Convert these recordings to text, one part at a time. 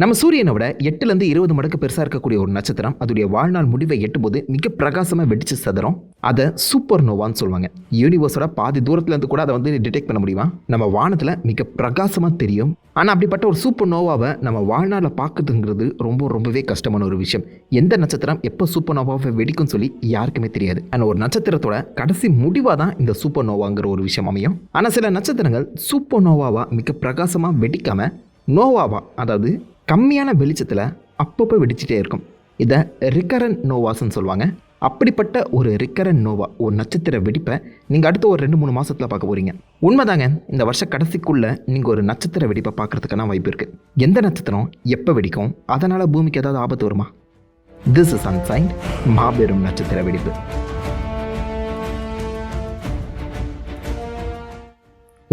நம்ம சூரியனை விட எட்டுலேருந்து இருபது மடங்கு பெருசாக இருக்கக்கூடிய ஒரு நட்சத்திரம் அதோடைய வாழ்நாள் முடிவை எட்டும்போது மிக பிரகாசமாக வெடிச்சு சதுரம். அதை சூப்பர் நோவான்னு சொல்லுவாங்க யூனிவர்ஸோட பாதி தூரத்துலேருந்து கூட அதை வந்து டிடெக்ட் பண்ண முடியுமா? நம்ம வானத்தில் மிக பிரகாசமாக தெரியும். ஆனால் அப்படிப்பட்ட ஒரு சூப்பர் நோவாவை நம்ம வாழ்நாளில் பார்க்குறதுங்கிறது ரொம்ப ரொம்பவே கஷ்டமான ஒரு விஷயம். எந்த நட்சத்திரம் எப்போ சூப்பர் நோவாவை வெடிக்கும்னு சொல்லி யாருக்குமே தெரியாது. ஆனால் ஒரு நட்சத்திரத்தோட கடைசி முடிவாக தான் இந்த சூப்பர் நோவாங்கிற ஒரு விஷயம் அமையும். ஆனால் சில நட்சத்திரங்கள் சூப்பர் நோவாவாக மிக பிரகாசமாக வெடிக்காமல் நோவாவா அதாவது கம்மியான வெளிச்சத்தில் அப்பப்போ வெடிச்சிட்டே இருக்கும். இதை ரிக்கரன் நோவாஸ்ன்னு சொல்லுவாங்க. அப்படிப்பட்ட ஒரு ரிக்கரன் நோவா ஒரு நட்சத்திர வெடிப்பை நீங்கள் அடுத்த ஒரு ரெண்டு மூணு மாதத்தில் பார்க்க போகிறீங்க உண்மைதாங்க இந்த வருஷ கடைசிக்குள்ளே நீங்கள் ஒரு நட்சத்திர வெடிப்பை பார்க்குறதுக்கான வாய்ப்பு இருக்குது எந்த நட்சத்திரம் எப்போ வெடிக்கும் அதனால் பூமிக்கு ஏதாவது ஆபத்து வருமா? திஸ் இஸ் அன்சைன்ட் மாபெரும் நட்சத்திர வெடிப்பு.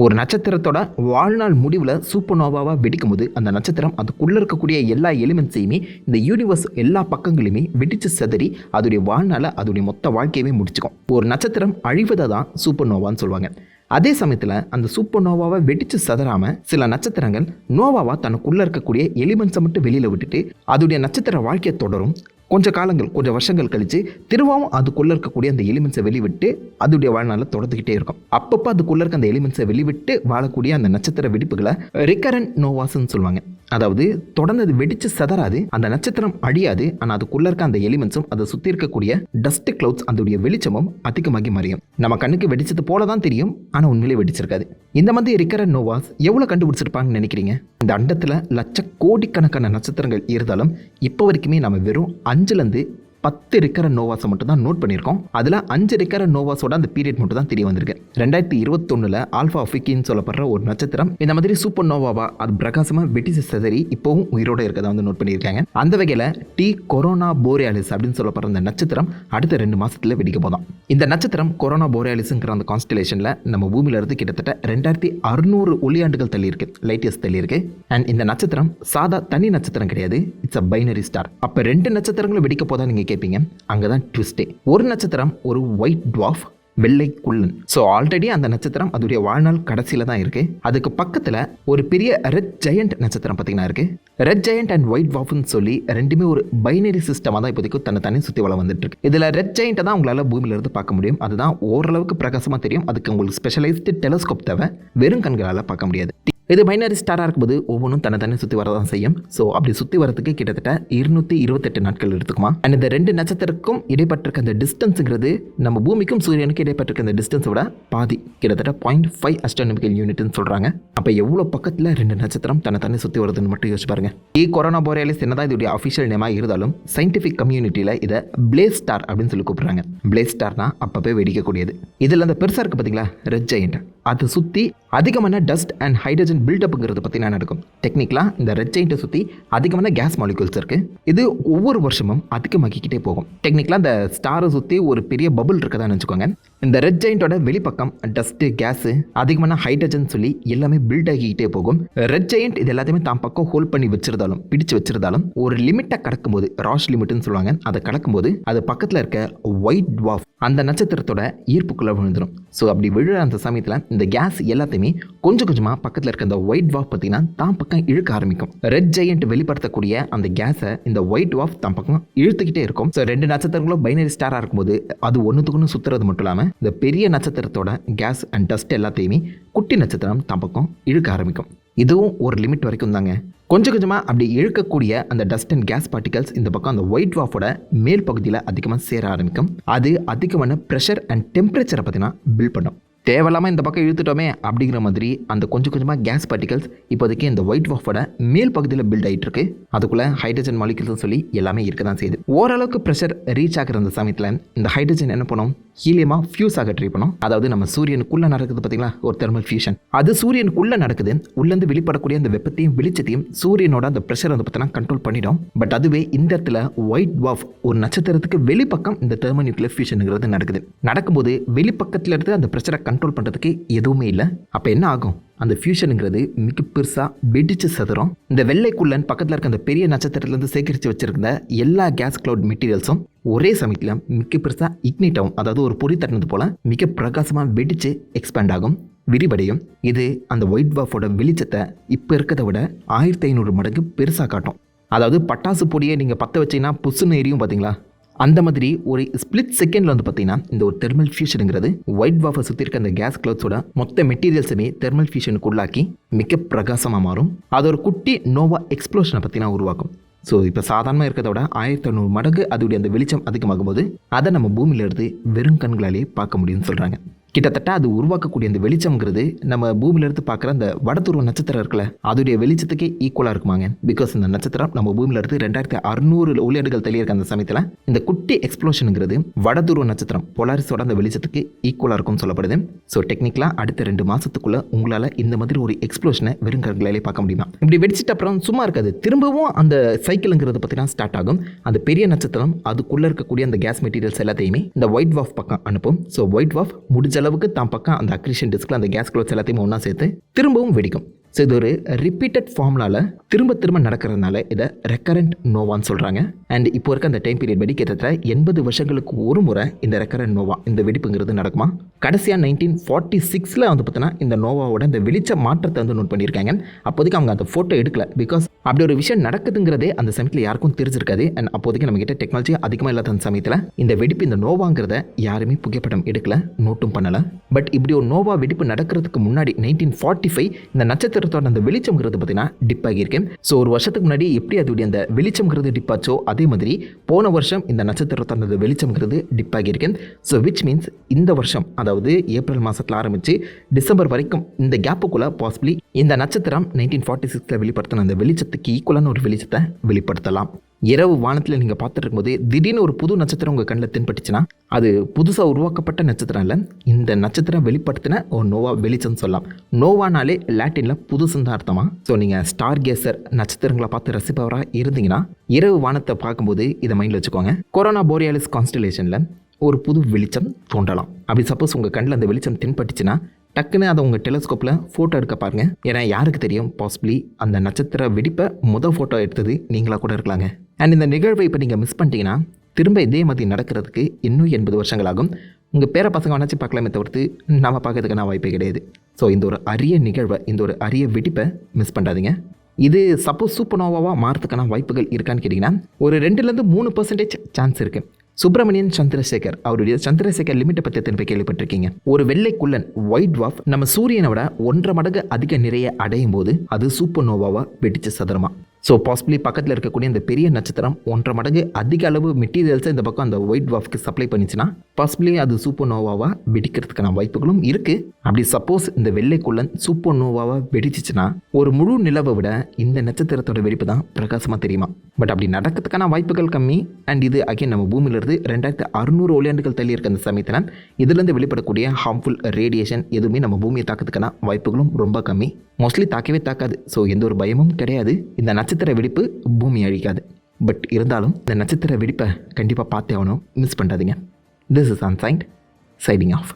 ஒரு நட்சத்திரத்தோட வாழ்நாள் முடிவில் சூப்பர் நோவாவாக வெடிக்கும் போது அந்த நட்சத்திரம் அதுக்குள்ளே இருக்கக்கூடிய எல்லா எலிமெண்ட்ஸையுமே இந்த யூனிவர்ஸ் எல்லா பக்கங்களையுமே வெடித்து செதறி அதோடைய வாழ்நாளை அதோடைய மொத்த வாழ்க்கையவே முடிச்சுக்கும். ஒரு நட்சத்திரம் அழிவதை தான் சூப்பர் நோவான்னு சொல்லுவாங்க. அதே சமயத்தில் அந்த சூப்பர் நோவாவை வெடித்து சதறாமல் சில நட்சத்திரங்கள் நோவாவாக தனக்குள்ளே இருக்கக்கூடிய எலிமெண்ட்ஸை மட்டும் வெளியில் விட்டுட்டு அதோடைய நட்சத்திர வாழ்க்கையை தொடரும். கொஞ்ச காலங்கள் கொஞ்சம் வருஷங்கள் கழித்து திரும்பவும் அதுக்குள்ளே இருக்கக்கூடிய அந்த எலிமெண்ட்ஸை வெளிவிட்டு அதோடைய வாழ்நாளில் தொடர்ந்துக்கிட்டே இருக்கும். அப்பப்போ அதுக்குள்ளே இருக்க அந்த எலிமெண்ட்ஸை வெளிவிட்டு வாழக்கூடிய அந்த நட்சத்திர வெடிப்புகளை ரிகரண்ட் நோவாஸ்ன்னு சொல்லுவாங்க. அதாவது தொடர்ந்து அது வெடித்து சதறாது அந்த நட்சத்திரம் அழியாது ஆனால் அதுக்குள்ளே இருக்க அந்த எலிமெண்ட்ஸும் அதை சுற்றி இருக்கக்கூடிய டஸ்ட் கிளவுட்ஸ் அதோடைய வெளிச்சமும் அதிகமாகி மறையும். நம்ம கண்ணுக்கு வெடிச்சது போல தான் தெரியும் ஆனால் உண்மையிலே வெடிச்சிருக்காது. இந்த மாதிரி இருக்கிற நோவாஸ் எவ்வளோ கண்டுபிடிச்சிருப்பாங்கன்னு நினைக்கிறீங்க? இந்த அண்டத்தில் லட்ச கோடிக்கணக்கான நட்சத்திரங்கள் இருந்தாலும் இப்போ வரைக்குமே நம்ம வெறும் அஞ்சுலேருந்து பத்து இருக்கிற நோவாஸை மட்டும் தான் நோட் பண்ணியிருக்கோம். அதில் அஞ்சு இருக்கிற நோவாஸோட அந்த பீரியட் மட்டும் தான் தெரிய வந்திருக்கு. ரெண்டாயிரத்தி இருபத்தொன்னில் ஆல்ஃபா அஃபிக்கின்னு சொல்லப்படுற ஒரு நட்சத்திரம் இந்த மாதிரி சூப்பர் நோவாவா அது பிரகாசமாக வெட்டி செதறி இப்போவும் உயிரோட இருக்கதை வந்து நோட் பண்ணியிருக்காங்க. அந்த வகையில் டி கொரோனா போரியாலிஸ் அப்படின்னு சொல்லப்படுற அந்த நட்சத்திரம் அடுத்த ரெண்டு மாதத்தில் வெடிக்க போதும். இந்த நட்சத்திரம் கொரோனா போரியாலிஸுங்கிற அந்த கான்ஸ்டலேஷனில் நம்ம பூமியில இருந்து கிட்டத்தட்ட ரெண்டாயிரத்தி அறுநூறு ஒளியாண்டுகள் தள்ளி இருக்கு லைட் இயர்ஸ் தள்ளி இருக்கு அண்ட் இந்த நட்சத்திரம் சாதா தனி நட்சத்திரம் கிடையாது. இட்ஸ் அ பைனரி ஸ்டார் அப்போ ரெண்டு நட்சத்திரங்களும் வெடிக்க போதா நீங்கள் கேட்பீங்க? அங்கே தான் ட்விஸ்டே ஒரு நட்சத்திரம் ஒரு ஒயிட் டுவாஃப் வெள்ளை குள்ளன். ஸோ ஆல்ரெடி அந்த நட்சத்திரம் அதோடைய வாழ்நாள் கடைசியில் தான் இருக்குது அதுக்கு பக்கத்தில் ஒரு பெரிய ரெட் ஜெயண்ட் நட்சத்திரம் பார்த்தீங்கன்னா இருக்குது ரெட் ஜெயண்ட் அண்ட் ஒயிட் வாஃப்னு சொல்லி ரெண்டுமே ஒரு பைனரி சிஸ்டமாக தான் இப்போதைக்கு தன்னை தனி சுற்றி வளம் வந்துட்டு இருக்கு இதில் ரெட் ஜெயண்ட்டை தான் உங்களால் பூமியில இருந்து பார்க்க முடியும். அதுதான் ஓரளவுக்கு பிரகாசமாக தெரியும். அதுக்கு உங்களுக்கு ஸ்பெஷலைஸ்டு டெலஸ்கோப் தேவை. வெறும் கண்களால் பார்க்க முடியாது. இது பைனரி ஸ்டாராக இருக்கும்போது ஒவ்வொன்றும் தன்னை சுற்றி வரதான் செய்யும். ஸோ அப்படி சுற்றி வரதுக்கு கிட்டத்தட்ட இருநூற்றி இருபத்தெட்டு நாட்கள் எடுத்துக்குமா? அண்ட் இந்த ரெண்டு நட்சத்திரக்கும் இடைப்பட்டிருக்க அந்த டிஸ்டன்ஸுங்கிறது நம்ம பூமிக்கும் சூரியனுக்கும் இடைப்பட்டிருக்க அந்த டிஸ்டன்ஸை விட பாதி கிட்டத்தட்ட பாயிண்ட் ஃபைவ் அஸ்ட்ரானமிக்கல் யூனிட்னு சொல்கிறாங்க அப்போ எவ்வளோ பக்கத்தில் ரெண்டு நட்சத்திரம் தன்னை தனி சுற்றி வருதுன்னு மட்டும் யோசிச்சு பாருங்க. ஈ கொரோனா போரியாலிஸ் என்னதான் இதோடைய அஃபிஷியல் நேமாக இருந்தாலும் சயின்டிஃபிக் கம்யூனிட்டியில் இதை பிளேஸ் ஸ்டார் அப்படின்னு சொல்லி கூப்பிட்றாங்க. பிளேஸ் ஸ்டார்னா அப்பப்போ வெடிக்கக்கூடியது. இதில் அந்த பெருசாக இருக்குது பார்த்தீங்களா ரெட் ஜெயண்ட் அதை சுற்றி அதிகமான டஸ்ட் அண்ட் ஹைட்ரஜன் பில்டப்புங்கிறது பற்றி நடக்கும்? டெக்னிக்கலாக இந்த ரெட் ஜெயிண்ட்டை சுற்றி அதிகமான கேஸ் மாலிகூல்ஸ் இருக்குது இது ஒவ்வொரு வருஷமும் அதிகமாக்கிக்கிட்டே போகும். டெக்னிக்கலாக இந்த ஸ்டாரை சுற்றி ஒரு பெரிய பபுள் இருக்கதான்னு வச்சுக்கோங்க. இந்த ரெட் ஜெயிண்ட்டோட வெளிப்பக்கம் டஸ்ட்டு கேஸு அதிகமான ஹைட்ரஜன் சொல்லி எல்லாமே பில்ட் ஆகிக்கிட்டே போகும். ரெட் ஜெயிண்ட் இது எல்லாத்தையுமே தான் பக்கம் ஹோல்ட் பண்ணி வச்சிருந்தாலும் பிடிச்சு வச்சிருந்தாலும் ஒரு லிமிட்டை கடக்கும்போது ராஷ் லிமிட்னு சொல்லுவாங்க அதை கடக்கும்போது அது பக்கத்தில் இருக்க ஒயிட் டுவாஃப் அந்த நட்சத்திரத்தோட ஈர்ப்புக்குள்ளே விழுந்துடும் ஸோ அப்படி விழுற அந்த சமயத்தில் இந்த கேஸ் எல்லாத்தையுமே கொஞ்சம் கொஞ்சமாக பக்கத்தில் இருக்க அந்த ஒயிட் வாஃப் பார்த்தீங்கன்னா தான் பக்கம் இழுக்க ஆரம்பிக்கும். ரெட் ஜெயண்ட் வெளிப்படுத்தக்கூடிய அந்த கேஸை இந்த ஒயிட் வாஃப் தான் பக்கம் இழுத்துக்கிட்டே இருக்கும். ஸோ ரெண்டு நட்சத்திரங்களும் பைனரி ஸ்டாராக இருக்கும்போது அது ஒன்றுத்துக்குன்னு சுற்றுறது மட்டும் இல்லாமல் இந்த பெரிய நட்சத்திரத்தோட கேஸ் அண்ட் டஸ்ட் எல்லாத்தையுமே குட்டி நட்சத்திரம் தான் பக்கம் இழுக்க ஆரம்பிக்கும். இதுவும் ஒரு லிமிட் வரைக்கும் தாங்க. கொஞ்சம் கொஞ்சமாக அப்படி இழுக்கக்கூடிய அந்த டஸ்ட் அண்ட் கேஸ் பார்ட்டிகல்ஸ் இந்த பக்கம் அந்த ஒயிட் வாஃபோட மேல் பகுதியில் அதிகமாக சேர ஆரம்பிக்கும். அது அதிகமான ப்ரெஷர் அண்ட் டெம்பரேச்சரை பார்த்தீங்கன்னா பில்ட் பண்ணும். தேவையில்லாமல் இந்த பக்கம் இழுத்துட்டோமே அப்படிங்கிற மாதிரி அந்த கொஞ்சம் கொஞ்சமாக கேஸ் பார்ட்டிகல்ஸ் இப்போதைக்கு இந்த ஒயிட் வாஃபோட மேல் பகுதியில் பில்ட் ஆகிட்டு இருக்கு. அதுக்குள்ளே ஹைட்ரஜன் மாலிகல்ஸ் சொல்லி எல்லாமே இருக்க தான் செய்யுது. ஓரளவுக்கு ப்ரெஷர் ரீச் ஆகிற அந்த சமயத்தில் இந்த ஹைட்ரஜன் என்ன பண்ணும்? ஹீலியமாக ஃபியூஸ் ஆக ட்ரை பண்ணும். அதாவது நம்ம சூரியனுக்குள்ளே நடக்குது பார்த்தீங்களா ஒரு தெர்மல் ஃபியூஷன் அது சூரியனுக்குள்ளே நடக்குது உள்ளேருந்து வெளிப்படக்கூடிய அந்த வெப்பத்தையும் வெளிச்சத்தையும் சூரியனோட அந்த ப்ரெஷர் வந்து பார்த்தீங்கன்னா கண்ட்ரோல் பண்ணிடும். பட் அதுவே இந்த இடத்துல ஒயிட் வாஃப் ஒரு நட்சத்திரத்துக்கு வெளிப்பக்கம் இந்த தெர்மல் நியூக்ளியர் ஃபியூஷனுங்கிறது நடக்குது. நடக்கும்போது வெளிப்பக்கத்தில் இருந்து அந்த ப்ரெஷரை கண்ட்ரோல் பண்ணுறதுக்கு எதுவுமே இல்லை. அப்போ என்ன ஆகும்? அந்த ஃபியூஷனுங்கிறது மிக பெருசாக வெடிச்சு சதுரம். இந்த வெள்ளைக்குள்ளன் பக்கத்தில் இருக்க அந்த பெரிய நட்சத்திரத்துலேருந்து சேகரித்து வச்சிருந்த எல்லா கேஸ் க்ளவுட் மெட்டீரியல்ஸும் ஒரே சமயத்தில் மிக பெருசாக இக்னிட் ஆகும் அதாவது ஒரு பொறி தட்டினது போல் மிக பிரகாசமாக வெடிச்சு எக்ஸ்பேண்ட் ஆகும் விரிவடையும். இது அந்த ஒயிட் வாஃபோட வெளிச்சத்தை இப்போ இருக்கிறத விட ஆயிரத்தி ஐநூறு மடங்கு பெருசாக காட்டும். அதாவது பட்டாசு பொடியை நீங்கள் பற்ற வச்சீங்கன்னா புசுன்னு எரியும் பார்த்தீங்களா அந்த மாதிரி ஒரு ஸ்பிளிட் செகண்டில் வந்து பார்த்தீங்கன்னா இந்த ஒரு தெர்மல் ஃபியூஷனுங்கிறது ஒயிட் வாஃபை சுற்றி இருக்க அந்த கேஸ் கிளவுட்ஸோட மொத்த மெட்டீரியல்ஸுமே தெர்மல் ஃபியூஷனுக்கு உள்ளாக்கி மிக பிரகாசமாக மாறும். அது ஒரு குட்டி நோவா எக்ஸ்ப்ளோஷனை பற்றினா உருவாக்கும். ஸோ இப்போ சாதாரணமாக இருக்கிறத விட ஆயிரத்தி ஐநூறு மடங்கு அதோடைய அந்த வெளிச்சம் அதிகமாகும் போது அதை நம்ம பூமியிலிருந்து வெறும் கண்களாலேயே பார்க்க முடியும்னு சொல்கிறாங்க கிட்டத்தட்ட அது உருவாக்கக்கூடிய அந்த வெளிச்சம்ங்கிறது நம்ம பூமியிலிருந்து பார்க்குற அந்த வடதுருவ நட்சத்திரம் இருக்குல்ல அதோடைய வெளிச்சத்துக்கே ஈக்குவலாக இருக்குமாங்க. பிகாஸ் இந்த நட்சத்திரம் நம்ம பூமியிலிருந்து ரெண்டாயிரத்தி அறுநூறு ஒளியாடுகள் தெளியிருக்க அந்த சமயத்தில் இந்த குட்டி எக்ஸ்ப்ளோஷனுங்கிறது வடதுருவ நட்சத்திரம் பொலாரிஸோட அந்த வெளிச்சத்துக்கு ஈக்குவலாக இருக்கும்னு சொல்லப்படுது. ஸோ டெக்னிக்கலாக அடுத்த ரெண்டு மாதத்துக்குள்ளே உங்களால் இந்த மாதிரி ஒரு எக்ஸ்ப்ளோஷனை வெறும் கண்களாலே பார்க்க முடியுமா? இப்படி வெடிச்சிட்ட அப்புறம் சும்மா இருக்காது. திரும்பவும் அந்த சைக்கிளுங்கிறது பார்த்தீங்கன்னா ஸ்டார்ட் ஆகும். அந்த பெரிய நட்சத்திரம் அதுக்குள்ளே இருக்கக்கூடிய அந்த கேஸ் மெட்டீரியல்ஸ் எல்லாத்தையுமே இந்த ஒயிட் வாஃப் பக்கம் அனுப்பும். ஸோ ஒயிட் வாஃப் முடிஞ்ச அளவுக்கு தான் பக்கம் அந்த அக்ரிஷன் டிஸ்கில் அந்த கேஸ் க்ளோத்ஸ் எல்லாத்தையும் ஒன்றா சேர்த்து திரும்பவும் வெடிக்கும். ஸோ இது ஒரு ரிப்பீட்டட் ஃபார்முலாவில் திரும்ப திரும்ப நடக்கிறதுனால இதை ரெக்கரண்ட் நோவான்னு சொல்கிறாங்க அண்ட் இப்போ இருக்க அந்த டைம் பீரியட் படி கிட்டத்தட்ட எண்பது வருஷங்களுக்கு ஒரு முறை இந்த ரெக்கரண்ட் நோவா இந்த வெடிப்புங்கிறது நடக்குமா? கடைசியாக நைன்டீன் ஃபார்ட்டி சிக்ஸில் வந்து பார்த்தீங்கன்னா இந்த நோவாவோட இந்த வெளிச்ச மாற்றத்தை வந்து நோட் பண்ணியிருக்காங்க. அப்போதைக்கு அவங்க அந்த ஃபோட்டோ எடுக்கல. பிகாஸ் அப்படி ஒரு விஷயம் நடக்குதுங்கிறதே அந்த சமயத்தில் யாருக்கும் தெரிஞ்சிருக்காது. அண்ட் அப்போதைக்கு நம்ம கிட்ட டெக்னாலஜி அதிகமாக இல்லாத அந்த சமயத்தில் இந்த வெடிப்பு இந்த நோவாங்கிறத யாருமே புகைப்படம் எடுக்கல நோட்டும் பண்ணலை. பட் இப்படி ஒரு நோவா வெடிப்பு நடக்கிறதுக்கு முன்னாடி நைன்டீன் ஃபார்ட்டி ஃபைவ் இந்த நட்சத்திர நட்சத்திரத்தோட அந்த வெளிச்சம்ங்கிறது பார்த்தீங்கன்னா டிப் ஆகியிருக்கேன் ஸோ ஒரு வருஷத்துக்கு முன்னாடி எப்படி அதோடைய அந்த வெளிச்சம்ங்கிறது டிப் ஆச்சோ அதே மாதிரி போன வருஷம் இந்த நட்சத்திரத்தோட அந்த வெளிச்சம்ங்கிறது டிப் ஆகியிருக்கேன் ஸோ விச் மீன்ஸ் இந்த வருஷம் அதாவது ஏப்ரல் மாதத்தில் ஆரம்பித்து டிசம்பர் வரைக்கும் இந்த கேப்புக்குள்ளே பாசிபிளி இந்த நட்சத்திரம் நைன்டீன் ஃபார்ட்டி சிக்ஸில் வெளிப்படுத்தின அந்த வெளிச்சத்துக்கு ஈக்குவலான ஒரு வெளிச்சத்தை வெளிப்படுத்தலாம். இரவு வானத்தில் நீங்கள் பார்த்துட்டு இருக்கும்போது திடீர்னு ஒரு புது நட்சத்திரம் உங்கள் கண்ணில் தென்பட்டுச்சுன்னா அது புதுசாக உருவாக்கப்பட்ட நட்சத்திரம் இல்லை. இந்த நட்சத்திரம் வெளிப்படுத்தின ஒரு நோவா வெளிச்சம்னு சொல்லலாம். நோவானாலே லாட்டினில் புதுசுன்னு தான் அர்த்தமா ஸோ நீங்கள் ஸ்டார் கேசர் நட்சத்திரங்களை பார்த்து ரசிப்பவராக இருந்தீங்கன்னா இரவு வானத்தை பார்க்கும்போது இதை மைண்டில் வச்சுக்கோங்க. கொரோனா போரியாலிஸ் கான்ஸ்டலேஷனில் ஒரு புது வெளிச்சம் தோன்றலாம். அப்படி சப்போஸ் உங்கள் கண்ணில் அந்த வெளிச்சம் தென்பட்டுச்சுன்னா டக்குன்னு அதை உங்கள் டெலஸ்கோப்பில் ஃபோட்டோ எடுக்க பாருங்கள் ஏன்னா யாருக்கு தெரியும்? பாசிபிளி அந்த நட்சத்திர வெடிப்பை முதல் ஃபோட்டோ எடுத்தது நீங்களாக கூட இருக்கலாங்க. அண்ட் இந்த நிகழ்வை இப்போ நீங்கள் மிஸ் பண்ணிட்டீங்கன்னா திரும்ப இதே மாதிரி நடக்கிறதுக்கு இன்னும் எண்பது வருஷங்கள் ஆகும். உங்கள் பேர பசங்க வேணாச்சும் பார்க்கலாமே தவிர்த்து நம்ம பார்க்கறதுக்கான வாய்ப்பே கிடையாது. ஸோ இந்த ஒரு அரிய நிகழ்வை இந்த ஒரு அரிய வெடிப்பை மிஸ் பண்ணாதீங்க. இது சப்போஸ் சூப்பர் நோவாவாக மாறதுக்கான வாய்ப்புகள் இருக்கான்னு கேட்டிங்கன்னா ஒரு ரெண்டுலேருந்து மூணு பர்சன்டேஜ் சான்ஸ் இருக்குது சுப்பிரமணியன் சந்திரசேகர் அவருடைய சந்திரசேகர் லிமிட்டை பற்றி திரும்ப கேள்விப்பட்டிருக்கீங்க? ஒரு வெள்ளை குள்ளன் ஒயிட் வாஃப் நம்ம சூரியனை விட ஒன்றரை மடங்கு அதிக நிறைய அடையும் போது அது சூப்பர் நோவாவாக வெடிச்சு சதுரமா. ஸோ பாசிபிளி பக்கத்தில் இருக்கக்கூடிய இந்த பெரிய நட்சத்திரம் ஒன்றரை மடங்கு அதிக அளவு மெட்டீரியல்ஸை இந்த பக்கம் அந்த ஒயிட் வாஃப்க்கு சப்ளை பண்ணிச்சுன்னா பாசிபிளி அது சூப்பர் நோவாவாக வெடிக்கிறதுக்கான வாய்ப்புகளும் இருக்குது அப்படி சப்போஸ் இந்த வெள்ளைக்குள்ளன் சூப்பர் நோவாவாக வெடிச்சிச்சுன்னா ஒரு முழு நிலவை விட இந்த நட்சத்திரத்தோட வெடிப்பு தான் பிரகாசமாக தெரியுமா? பட் அப்படி நடக்கிறதுக்கான வாய்ப்புகள் கம்மி. அண்ட் இது அகைன் நம்ம பூமியிலிருந்து ரெண்டாயிரத்து அறுநூறு ஒளியாண்டுகள் தள்ளி இருக்க அந்த சமயத்தில் இதுலேருந்து வெளிப்படக்கூடிய ஹார்ம்ஃபுல் ரேடியேஷன் எதுவுமே நம்ம பூமியை தாக்கிறதுக்கான வாய்ப்புகளும் ரொம்ப கம்மி. மோஸ்ட்லி தாக்கவே தாக்காது. ஸோ எந்த ஒரு பயமும் கிடையாது. இந்த நட்சத்திர வெடிப்பு பூமி அழிக்காது. பட் இருந்தாலும் இந்த நட்சத்திர வெடிப்பை கண்டிப்பாக பார்த்தே ஆகணும். மிஸ் பண்ணாதீங்க. This is ancient sighting of